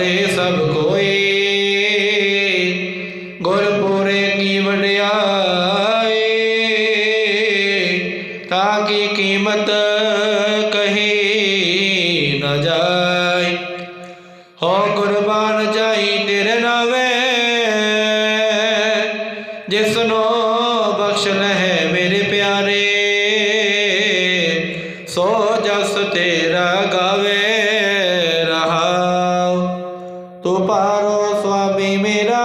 ਕਰੇ ਸਭ ਕੋਏ ਗੁਰਪੁਰੇ ਕੀ ਵਡਿਆਈ ਤਾਂ ਕੀ ਕੀਮਤ ਕਹੀ ਨਾ ਜਾਏ। ਹੋ ਗੁਰਬਾਨ ਜਾਈ ਤੇਰੇ ਨਾਵੇ। ਜਿਸਨੋ ਬਖਸ਼ ਲਹਿ ਮੇਰੇ ਪਿਆਰੇ। ਸੋ ਜਸ ਤੇਰਾ ਗਾਵੇ। ਪਾਰੋ ਸੁਆਮੀ ਮੇਰਾ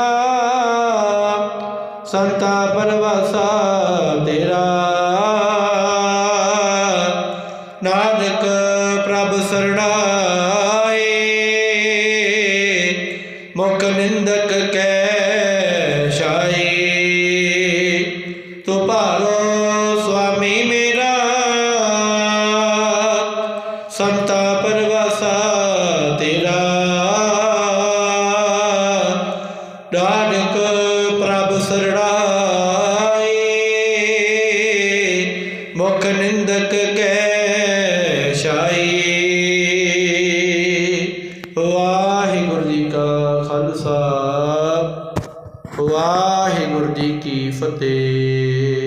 ਸੰਤਾ ਪਰਵਾਸਾ ਤੇਰਾ। ਨਾਨਕ ਪ੍ਰਭ ਸਰਣਾਏ ਮੁਖ ਨਿੰਦਕ ਕੈ ਸ਼ਾਈ ਨਾਨਕ ਪ੍ਰਭ ਸਰਣਾਏ, ਮੁਖ ਨਿੰਦਕ ਕੈ ਛਾਈ ਵਾਹਿਗੁਰੂ ਜੀ ਕਾ ਖਾਲਸਾ, ਵਾਹਿਗੁਰੂ ਜੀ ਕੀ ਫਤਿਹ।